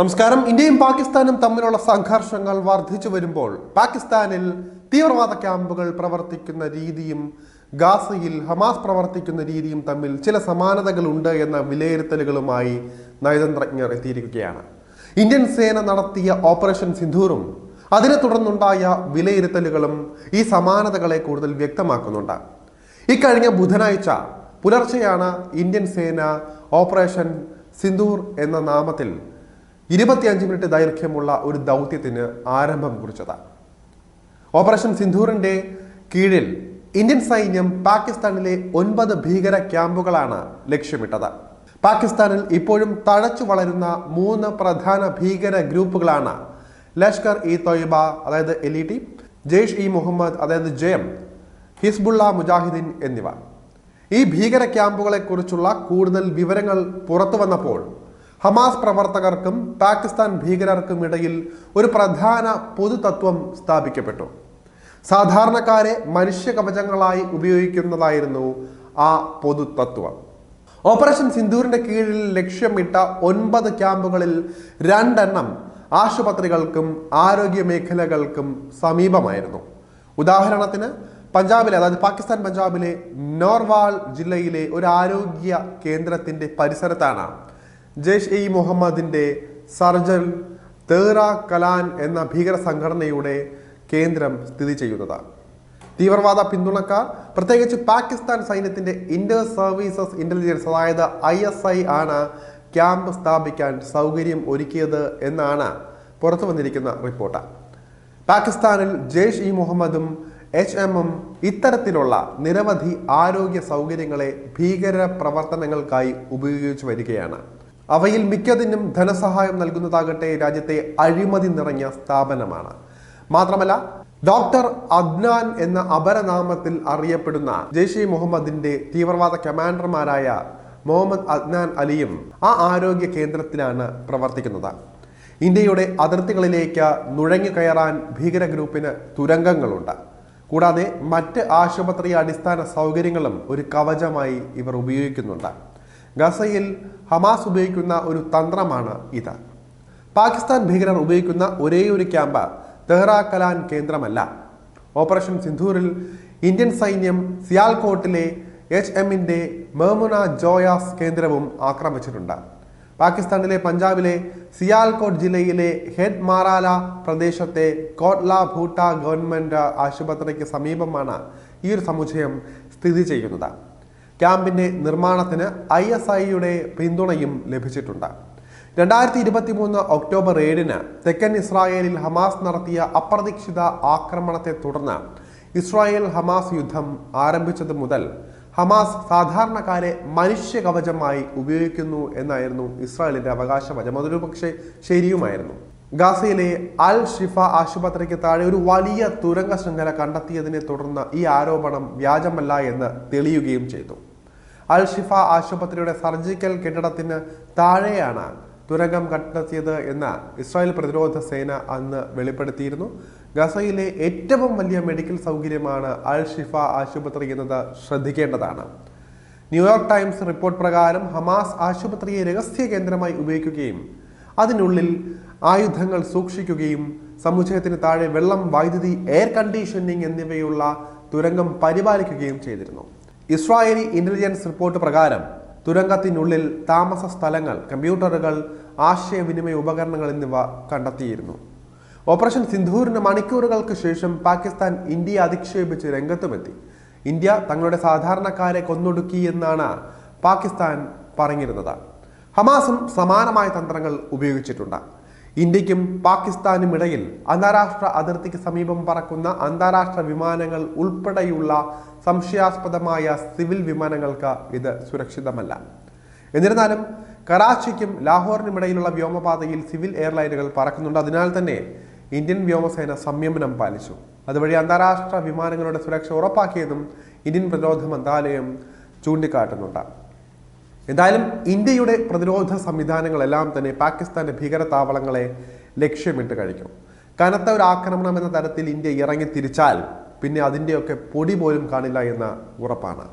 നമസ്കാരം. ഇന്ത്യയും പാകിസ്ഥാനും തമ്മിലുള്ള സംഘർഷങ്ങൾ വർദ്ധിച്ചു വരുമ്പോൾ പാകിസ്ഥാനിൽ തീവ്രവാദ ക്യാമ്പുകൾ പ്രവർത്തിക്കുന്ന രീതിയും ഗാസയിൽ ഹമാസ് പ്രവർത്തിക്കുന്ന രീതിയും തമ്മിൽ ചില സമാനതകളുണ്ട് എന്ന വിലയിരുത്തലുകളുമായി നയതന്ത്രജ്ഞർ എത്തിയിരിക്കുകയാണ്. ഇന്ത്യൻ സേന നടത്തിയ ഓപ്പറേഷൻ സിന്ധൂറും അതിനെ തുടർന്നുണ്ടായ വിലയിരുത്തലുകളും ഈ സമാനതകളെ കൂടുതൽ വ്യക്തമാക്കുന്നുണ്ട്. ഇക്കഴിഞ്ഞ ബുധനാഴ്ച പുലർച്ചെയാണ് ഇന്ത്യൻ സേന ഓപ്പറേഷൻ സിന്ധൂർ എന്ന നാമത്തിൽ ഇരുപത്തിയഞ്ച് മിനിറ്റ് ദൈർഘ്യമുള്ള ഒരു ദൗത്യത്തിന് ആരംഭം കുറിച്ചത്. ഓപ്പറേഷൻ സിന്ധൂറിന്റെ കീഴിൽ ഇന്ത്യൻ സൈന്യം പാകിസ്ഥാനിലെ ഒൻപത് ഭീകര ക്യാമ്പുകളാണ് ലക്ഷ്യമിട്ടത്. പാകിസ്ഥാനിൽ ഇപ്പോഴും തഴച്ചു വളരുന്ന മൂന്ന് പ്രധാന ഭീകര ഗ്രൂപ്പുകളാണ് ലഷ്കർ ഇ തൊയ്ബ അതായത് L E T Jaish e Mohammed അതായത് ജയം ഹിസ്ബുള്ള മുജാഹിദ്ദീൻ എന്നിവ. ഈ ഭീകര ക്യാമ്പുകളെക്കുറിച്ചുള്ള കൂടുതൽ വിവരങ്ങൾ പുറത്തു വന്നപ്പോൾ ഹമാസ് പ്രവർത്തകർക്കും പാകിസ്ഥാൻ ഭീകരർക്കും ഇടയിൽ ഒരു പ്രധാന പൊതുതത്വം സ്ഥാപിക്കപ്പെട്ടു. സാധാരണക്കാരെ മനുഷ്യ കവചങ്ങളായി ഉപയോഗിക്കുന്നതായിരുന്നു ആ പൊതുതത്വം. ഓപ്പറേഷൻ സിന്ധൂരിന്റെ കീഴിൽ ലക്ഷ്യമിട്ട ഒൻപത് ക്യാമ്പുകളിൽ രണ്ടെണ്ണം ആശുപത്രികൾക്കും ആരോഗ്യ മേഖലകൾക്കും സമീപമായിരുന്നു. ഉദാഹരണത്തിന് പഞ്ചാബിലെ അതായത് പാകിസ്ഥാൻ പഞ്ചാബിലെ നോർവാൾ ജില്ലയിലെ ഒരു ആരോഗ്യ കേന്ദ്രത്തിന്റെ പരിസരത്താണ് ജെയ്ഷ് ഇ മുഹമ്മദിന്റെ സർജൽ തേറ കലാൻ എന്ന ഭീകര സംഘടനയുടെ കേന്ദ്രം സ്ഥിതി ചെയ്യുന്നത്. തീവ്രവാദ പിന്തുണക്കാർ പ്രത്യേകിച്ച് പാകിസ്ഥാൻ സൈന്യത്തിന്റെ ഇന്റർ സർവീസസ് ഇന്റലിജൻസ് അതായത് ഐ എസ് ഐ ആണ് ക്യാമ്പ് സ്ഥാപിക്കാൻ സൗകര്യം ഒരുക്കിയത് എന്നാണ് പുറത്തു വന്നിരിക്കുന്ന റിപ്പോർട്ട്. പാകിസ്ഥാനിൽ ജെയ്ഷ് ഇ മുഹമ്മദും എച്ച് എമ്മും ഇത്തരത്തിലുള്ള നിരവധി ആരോഗ്യ സൗകര്യങ്ങളെ ഭീകര പ്രവർത്തനങ്ങൾക്കായി ഉപയോഗിച്ചു വരികയാണ്. അവയിൽ മിക്കതിനും ധനസഹായം നൽകുന്നതാകട്ടെ രാജ്യത്തെ അഴിമതി നിറഞ്ഞ സ്ഥാപനമാണ്. മാത്രമല്ല ഡോക്ടർ അദ്നാൻ എന്ന അപരനാമത്തിൽ അറിയപ്പെടുന്ന ജെയ്ഷെ മുഹമ്മദിന്റെ തീവ്രവാദ കമാൻഡർമാരായ മുഹമ്മദ് അദ്നാൻ അലിയും ആ ആരോഗ്യ കേന്ദ്രത്തിലാണ് പ്രവർത്തിക്കുന്നത്. ഇന്ത്യയുടെ അതിർത്തികളിലേക്ക് നുഴഞ്ഞു കയറാൻ ഭീകര ഗ്രൂപ്പിന് തുരങ്കങ്ങളുണ്ട്. കൂടാതെ മറ്റ് ആശുപത്രി അടിസ്ഥാന സൗകര്യങ്ങളും ഒരു കവചമായി ഇവർ ഉപയോഗിക്കുന്നുണ്ട്. ഗസയിൽ ഹമാസ് ഉപയോഗിക്കുന്ന ഒരു തന്ത്രമാണ് ഇത്. പാകിസ്ഥാൻ ഭീകരർ ഉപയോഗിക്കുന്ന ഒരേ ഒരു ക്യാമ്പ് തെഹ്റ കലാൻ കേന്ദ്രമല്ല. ഓപ്പറേഷൻ സിന്ധൂരിൽ ഇന്ത്യൻ സൈന്യം സിയാൽകോട്ടിലെ എച്ച് എമ്മിന്റെ മെമുന ജോയാസ് കേന്ദ്രവും ആക്രമിച്ചിട്ടുണ്ട്. പാകിസ്ഥാനിലെ പഞ്ചാബിലെ സിയാൽകോട്ട് ജില്ലയിലെ ഹെഡ് മാറാല പ്രദേശത്തെ കോട്ട്ല ഭൂട്ട ഗവൺമെന്റ് ആശുപത്രിക്ക് സമീപമാണ് ഈ ഒരു സമുച്ചയം സ്ഥിതി ചെയ്യുന്നത്. ക്യാമ്പിന്റെ നിർമ്മാണത്തിന് ഐ എസ് ഐയുടെ പിന്തുണയും ലഭിച്ചിട്ടുണ്ട്. രണ്ടായിരത്തി ഇരുപത്തി മൂന്ന് ഒക്ടോബർ ഏഴിന് തെക്കൻ ഇസ്രായേലിൽ ഹമാസ് നടത്തിയ അപ്രതീക്ഷിത ആക്രമണത്തെ തുടർന്ന് ഇസ്രായേൽ ഹമാസ് യുദ്ധം ആരംഭിച്ചത് മുതൽ ഹമാസ് സാധാരണക്കാരെ മനുഷ്യ കവചമായി ഉപയോഗിക്കുന്നു എന്നായിരുന്നു ഇസ്രായേലിന്റെ അവകാശവാദം അതൊരു പക്ഷേ ശരിയുമായിരുന്നു. ഗാസയിലെ അൽ ഷിഫ ആശുപത്രിക്ക് താഴെ ഒരു വലിയ തുരങ്ക ശൃംഖല കണ്ടെത്തിയതിനെ തുടർന്ന് ഈ ആരോപണം വ്യാജമല്ല എന്ന് തെളിയുകയും ചെയ്തു. അൽ ഷിഫ ആശുപത്രിയുടെ സർജിക്കൽ കെട്ടിടത്തിന് താഴെയാണ് തുരങ്കം കണ്ടെത്തിയത് എന്ന് ഇസ്രായേൽ പ്രതിരോധ സേന അന്ന് വെളിപ്പെടുത്തിയിരുന്നു. ഗസയിലെ ഏറ്റവും വലിയ മെഡിക്കൽ സൗകര്യമാണ് അൽ ഷിഫ ആശുപത്രി എന്നത് ശ്രദ്ധിക്കേണ്ടതാണ്. ന്യൂയോർക്ക് ടൈംസ് റിപ്പോർട്ട് പ്രകാരം ഹമാസ് ആശുപത്രിയെ രഹസ്യ കേന്ദ്രമായി ഉപയോഗിക്കുകയും അതിനുള്ളിൽ ആയുധങ്ങൾ സൂക്ഷിക്കുകയും സമുച്ചയത്തിന് താഴെ വെള്ളം വൈദ്യുതി എയർ കണ്ടീഷനിങ് എന്നിവയുള്ള തുരങ്കം പരിപാലിക്കുകയും ചെയ്തിരുന്നു. ഇസ്രായേലി ഇന്റലിജൻസ് റിപ്പോർട്ട് പ്രകാരം തുരങ്കത്തിനുള്ളിൽ താമസ സ്ഥലങ്ങൾ കമ്പ്യൂട്ടറുകൾ ആശയവിനിമയ ഉപകരണങ്ങൾ എന്നിവ കണ്ടെത്തിയിരുന്നു. ഓപ്പറേഷൻ സിന്ധൂരിന് മണിക്കൂറുകൾക്ക് ശേഷം പാകിസ്ഥാൻ ഇന്ത്യ അധിക്ഷേപിച്ച് രംഗത്തുമെത്തി. ഇന്ത്യ തങ്ങളുടെ സാധാരണക്കാരെ കൊന്നൊടുക്കി എന്നാണ് പാകിസ്ഥാൻ പറഞ്ഞിരുന്നത്. ഹമാസും സമാനമായ തന്ത്രങ്ങൾ ഉപയോഗിച്ചിട്ടുണ്ട്. ഇന്ത്യക്കും പാകിസ്ഥാനും ഇടയിൽ അന്താരാഷ്ട്ര അതിർത്തിക്ക് സമീപം പറക്കുന്ന അന്താരാഷ്ട്ര വിമാനങ്ങൾ ഉൾപ്പെടെയുള്ള സംശയാസ്പദമായ സിവിൽ വിമാനങ്ങൾക്ക് ഇത് സുരക്ഷിതമല്ല. എന്നിരുന്നാലും കറാച്ചിക്കും ലാഹോറിനും ഇടയിലുള്ള വ്യോമപാതയിൽ സിവിൽ എയർലൈനുകൾ പറക്കുന്നുണ്ട്. അതിനാൽ തന്നെ ഇന്ത്യൻ വ്യോമസേന സംയമനം പാലിച്ചു. അതുവഴി അന്താരാഷ്ട്ര വിമാനങ്ങളുടെ സുരക്ഷ ഉറപ്പാക്കിയതും ഇന്ത്യൻ പ്രതിരോധ മന്ത്രാലയം ചൂണ്ടിക്കാട്ടുന്നുണ്ട്. എന്തായാലും ഇന്ത്യയുടെ പ്രതിരോധ സംവിധാനങ്ങളെല്ലാം തന്നെ പാകിസ്ഥാന്റെ ഭീകര താവളങ്ങളെ ലക്ഷ്യമിട്ട് കഴിക്കും. കനത്ത ഒരു ആക്രമണം എന്ന തരത്തിൽ ഇന്ത്യ ഇറങ്ങി തിരിച്ചാൽ പിന്നെ അതിന്റെയൊക്കെ പൊടി പോലും കാണില്ല എന്ന ഉറപ്പാണ്.